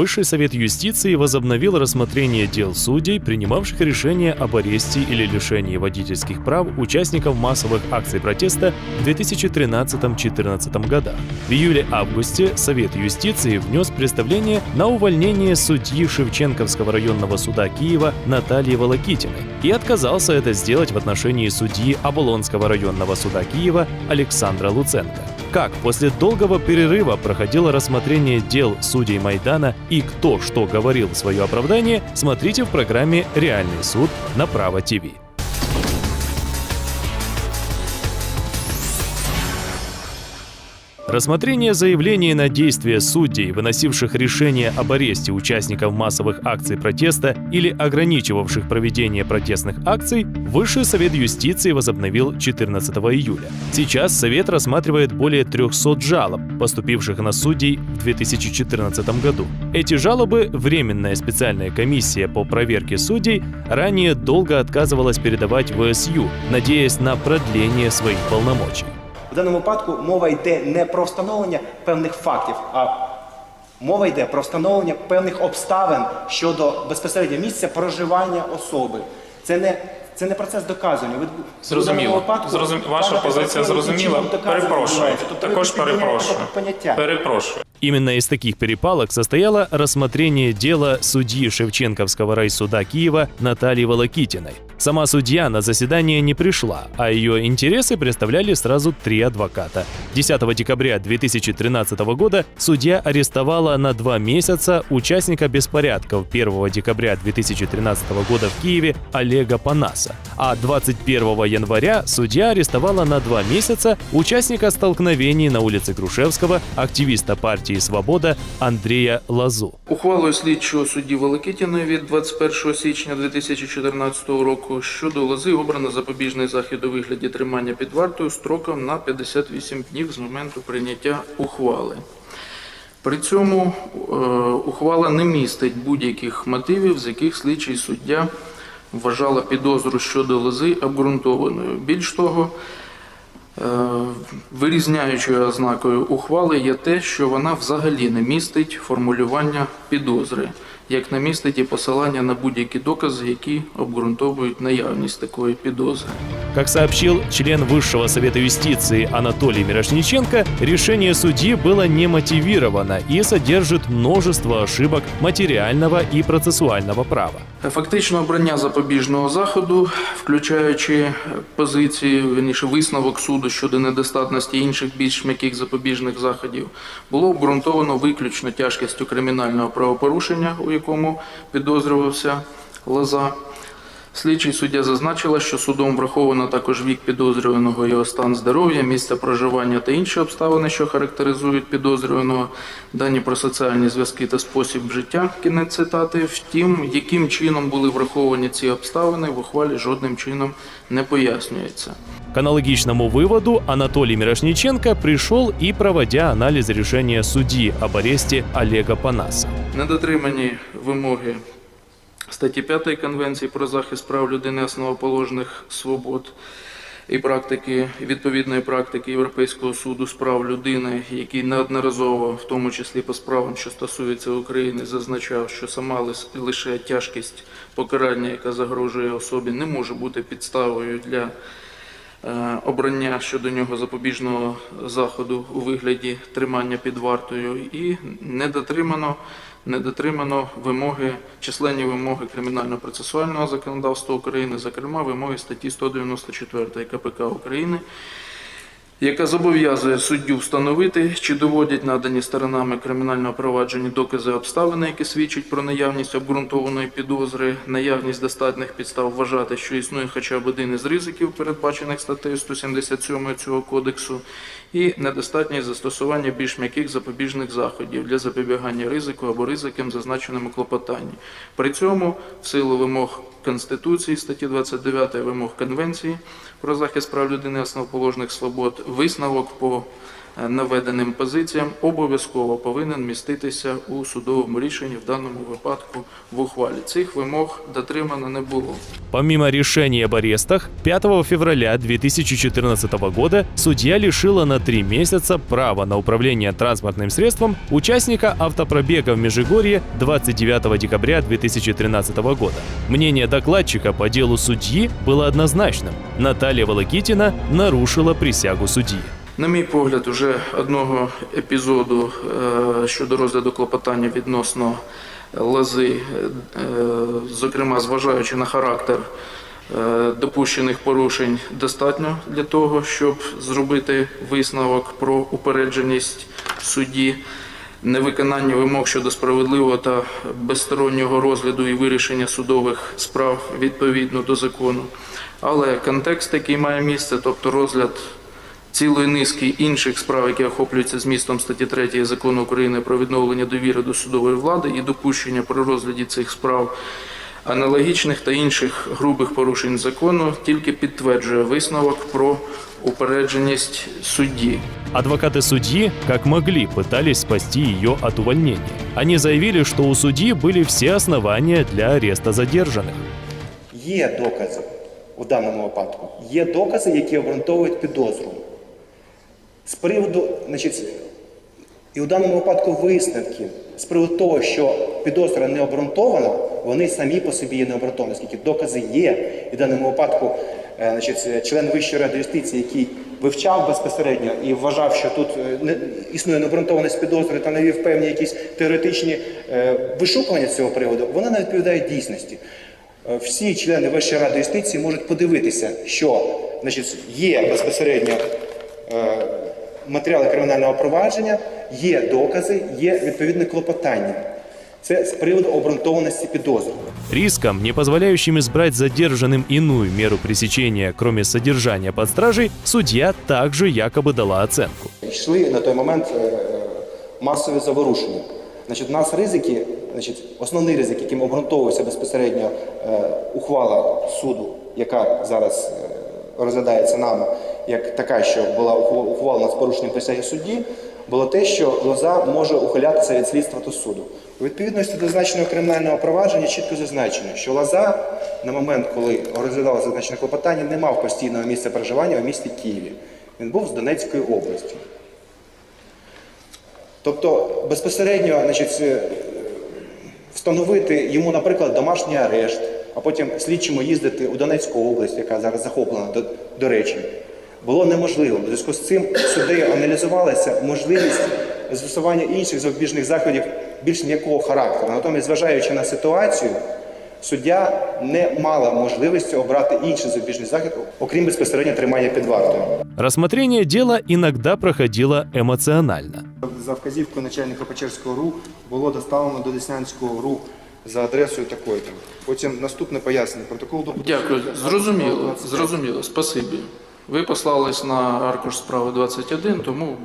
Высший совет юстиции возобновил рассмотрение дел судей, принимавших решения об аресте или лишении водительских прав участников массовых акций протеста в 2013-2014 годах. В июле-августе Совет юстиции внес представление на увольнение судьи Шевченковского районного суда Киева Натальи Волокитиной и отказался это сделать в отношении судьи Оболонского районного суда Киева Александра Луценко. Как после долгого перерыва проходило рассмотрение дел судей Майдана и кто что говорил свое оправдание, смотрите в программе «Реальный суд» на Право ТВ. Рассмотрение заявлений на действия судей, выносивших решение об аресте участников массовых акций протеста или ограничивавших проведение протестных акций, Высший Совет юстиции возобновил 14 июля. Сейчас Совет рассматривает более 300 жалоб, поступивших на судей в 2014 году. Эти жалобы Временная специальная комиссия по проверке судей ранее долго отказывалась передавать в СЮ, надеясь на продление своих полномочий. В даному випадку мова йде не про встановлення певних фактів, а мова йде про встановлення певних обставин щодо безпосередньо місця проживання особи. Це не, це не процес доказування. Ви- Зрозуміло. випадку Зрозум... Ваша позиція зрозуміла. Перепрошую. Тобто Також перепрошую. поняття. Перепрошую. Именно из таких перепалок состояло рассмотрение дела судьи Шевченковского райсуда Киева Натальи Волокитиной. Сама судья на заседание не пришла, а ее интересы представляли сразу три адвоката. 10 декабря 2013 года судья арестовала на два месяца участника беспорядков 1 декабря 2013 года в Киеве Олега Панаса, а 21 января судья арестовала на два месяца участника столкновений на улице Грушевского, активиста партии «Свобода» Андрея Лазу. Ухвалою слідчого судді Великитіної від 21 січня 2014 року щодо лози обрано запобіжний захід у вигляді тримання під вартою строком на 58 днів з моменту прийняття ухвали. При цьому е, ухвала не містить будь-яких мотивів, з яких слідчий суддя вважала підозру щодо лози обґрунтованою. Більш того, Е, Вирізняючою ознакою ухвали є те, що вона взагалі не містить формулювання підозри, як не містить і посилання на будь-які докази, які обґрунтовують наявність такої підозри. Как сообщил член Высшего Совета юстиции Анатолий Мирошниченко, решение судьи было не мотивировано и содержит множество ошибок материального и процессуального права. Фактично обрання запобіжного заходу, включаючи позиції, верніше висновок суду щодо недостатності інших більш м'яких запобіжних заходів, було обґрунтовано виключно тяжкістю кримінального правопорушення, у якому підозрювався Лоза. Слідчий суддя зазначила, що судом враховано також вік підозрюваного, його стан здоров'я, місце проживання та інші обставини, що характеризують підозрюваного, дані про соціальні зв'язки та спосіб життя. Кінець цитати. Втім, яким чином були враховані ці обставини, в ухвалі жодним чином не пояснюється. К аналогичному выводу Анатолий Мирошниченко пришел и проводя анализ решения судьи об аресте Олега Панаса. Недотримані вимоги статті 5 Конвенції про захист прав людини основоположних свобод і практики відповідної практики Європейського суду з прав людини, який неодноразово, в тому числі по справам, що стосуються України, зазначав, що сама лише тяжкість покарання, яка загрожує особі, не може бути підставою для е, обрання щодо нього запобіжного заходу у вигляді тримання під вартою. І не дотримано, не дотримано вимоги, численні вимоги кримінально-процесуального законодавства України, зокрема вимоги статті 194 КПК України, яка зобов'язує суддю встановити, чи доводять надані сторонами кримінального провадження докази обставини, які свідчать про наявність обґрунтованої підозри, наявність достатніх підстав вважати, що існує хоча б один із ризиків, передбачених статтею 177 цього кодексу, і недостатність застосування більш м'яких запобіжних заходів для запобігання ризику або ризикам, зазначеним у клопотанні. При цьому, в силу вимог Конституції, статті 29 вимог Конвенції про захист прав людини основоположних свобод, висновок по наведеним позиціям обов'язково повинен міститися у судовому рішенні, в даному випадку в ухвалі. Цих вимог дотримано не було. Помимо решений об арестах, 5 февраля 2014 года судья лишила на три месяца права на управление транспортным средством участника автопробега в Межигорье 29 декабря 2013 года. Мнение докладчика по делу судьи было однозначным. Наталья Волокитина нарушила присягу судьи. На мій погляд, уже одного епізоду е, щодо розгляду клопотання відносно лози, е, зокрема зважаючи на характер е, допущених порушень, достатньо для того, щоб зробити висновок про упередженість судді. Невиконання вимог щодо справедливого та безстороннього розгляду і вирішення судових справ відповідно до закону. Але контекст, який має місце, тобто розгляд цілої низки інших справ, які охоплюються змістом статті 3 закону України про відновлення довіри до судової влади і допущення при розгляді цих справ аналогічних та інших грубих порушень закону, тільки підтверджує висновок про упередженість судді. Адвокаты судьи, как могли, пытались спасти ее от увольнения. Они заявили, что у судьи были все основания для ареста задержанных. Є докази у даному випадку. Є докази, які обґрунтовують підозру. З приводу, значить, і у даному випадку висновки з приводу того, що підозра не обґрунтована, вони самі по собі є не обґрунтовані, оскільки докази є. І в даному випадку е, значить, член Вищої ради юстиції, який вивчав безпосередньо і вважав, що тут е, не, існує необґрунтованість підозри та навів певні якісь теоретичні е, вишукування з цього приводу, вона не відповідає дійсності. Всі члени Вищої ради юстиції можуть подивитися, що значить, є безпосередньо матеріали кримінального провадження, є докази, є відповідне клопотання. Це з приводу обґрунтованості підозри. Риском, не позволяющим избрать задержанным иную меру пресечения, кроме содержания под стражей, судья также якобы дала оценку. Йшли на той момент е, масові заворушення. Значить, у нас ризики, значить, основний ризик, яким обґрунтовується безпосередньо е, ухвала суду, яка зараз е, розглядається нами, як така, що була ухвалена з порушенням присяги судді, було те, що лоза може ухилятися від слідства та суду. У відповідності до зазначеного кримінального провадження чітко зазначено, що лоза на момент, коли розглядалося зазначене клопотання, не мав постійного місця проживання в місті Києві. Він був з Донецької області. Тобто безпосередньо значить, е, встановити йому, наприклад, домашній арешт, а потім слідчимо їздити у Донецьку область, яка зараз захоплена, до, до речі, було неможливо. У зв'язку з цим суддею аналізувалася можливість застосування інших запобіжних заходів більш м'якого характеру. Натомість, зважаючи на ситуацію, суддя не мала можливості обрати інший запобіжний захід, окрім безпосередньо тримання під вартою. Рассмотрение дела иногда проходило эмоционально. За вказівкою начальника Печерського РУ було доставлено до Деснянського РУ за адресою такою. там. Потім наступне пояснення. Протокол до Дякую, зрозуміло, зрозуміло, спасибі. Ви послались на аркуш справи 21, тому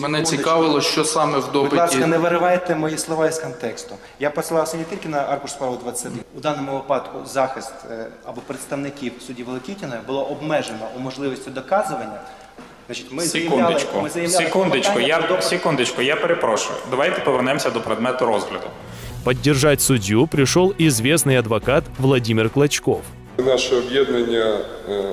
мене цікавило, що саме в Будь допиті. ласка, не виривайте мої слова із контексту. Я посилався не тільки на аркуш справи 21. У даному випадку захист е, або представників судді Великітіної було обмежено у можливості доказування. Значить, ми заявляли- Секундочку, ми заявляли секундочку, про я, допит. секундочку, я перепрошую. Давайте повернемося до предмету розгляду. Поддержать судью пришел известный адвокат Владимир Клочков. Наше об'єднання е,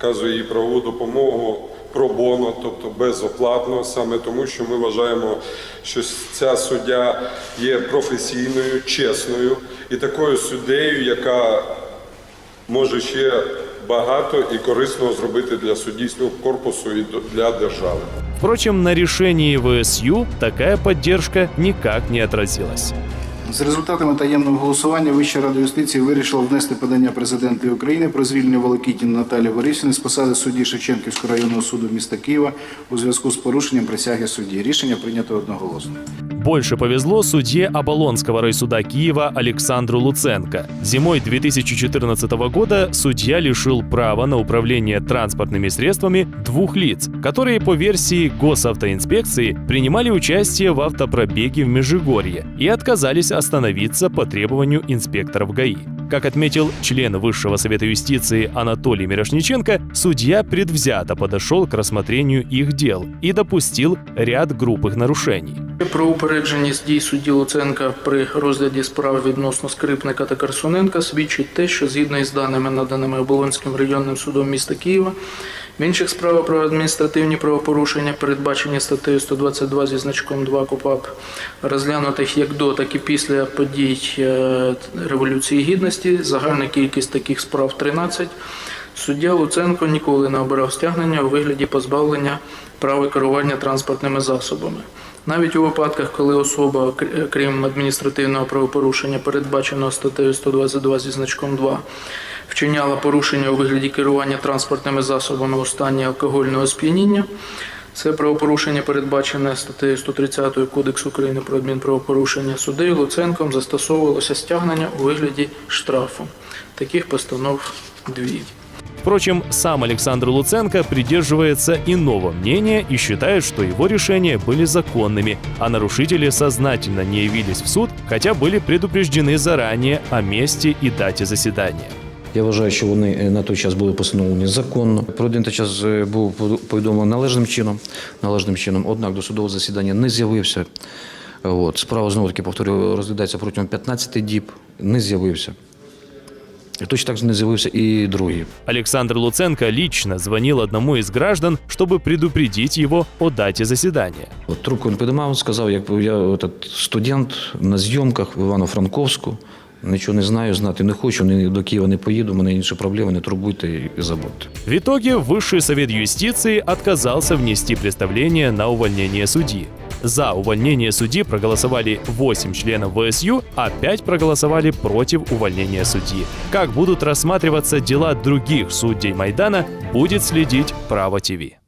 оказує їй правову допомогу пробоно, тобто безоплатно, саме тому, що ми вважаємо, що ця суддя є професійною, чесною і такою суддею, яка може ще багато і корисного зробити для суддійського корпусу і для держави. Впрочем, на решении ВСЮ такая поддержка никак не отразилась. За результатами таємного голосування Вища рада юстиції вирішила внести подання президента України про звільнення Волокітіна Наталі Борисівни з посади судді Шевченківського районного суду міста Києва у зв'язку з порушенням присяги судді. Рішення прийнято одноголосно. Больше повезло судье Оболонского райсуда Киева Александру Луценко. Зимой 2014 года судья лишил права на управление транспортными средствами двух лиц, которые по версии госавтоинспекции принимали участие в автопробеге в Межигорье и отказались остановиться по требованию инспекторов ГАИ. Как отметил член Высшего Совета юстиции Анатолий Мирошниченко, судья предвзято подошел к рассмотрению их дел и допустил ряд грубых нарушений. Про упередженість дій судді Луценка при розгляді справ відносно Скрипника та Карсуненка свідчить те, що згідно із даними, наданими Оболонським районним судом міста Києва, в інших справах про адміністративні правопорушення, передбачені статтею 122 зі значком 2 КУПАП, розглянутих як до, так і після подій е, Революції Гідності, загальна кількість таких справ 13, Суддя Луценко ніколи не обирав стягнення у вигляді позбавлення права керування транспортними засобами. Навіть у випадках, коли особа, кр- крім адміністративного правопорушення, передбаченого статтею 122 зі значком 2, вчиняла порушення у вигляді керування транспортними засобами у стані алкогольного сп'яніння, це правопорушення передбачене статтею 130 Кодексу України про адмінправопорушення. Суддею Луценком застосовувалося стягнення у вигляді штрафу. Таких постанов дві. Впрочем, сам Александр Луценко придерживается иного мнения и считает, что его решения были законными, а нарушители сознательно не явились в суд, хотя были предупреждены заранее о месте и дате заседания. Я вважаю, що вони е, на той час були постановлені законно. Про один той час е, був повідо- повідомлений належним чином, належним чином. Однак до судового засідання не з'явився. От справа знову таки повторюю, розглядається протягом 15 діб. Не з'явився. І точно так же не з'явився і другий. Александр Луценко лично звонил одному из граждан, чтобы предупредить его о дате заседания. От трубку він підіймав, сказав, як я этот, студент на зйомках в Івано-Франковську. Нічого не знаю, знати не хочу, ні до Києва не поїду, у мене інші проблеми, не турбуйте і забудьте. В итоге Высший Совет юстиции отказался внести представление на увольнение судьи. За увольнение судьи проголосовали 8 членов ВСЮ, а 5 проголосовали против увольнения судьи. Как будут рассматриваться дела других судей Майдана, будет следить Право ТВ.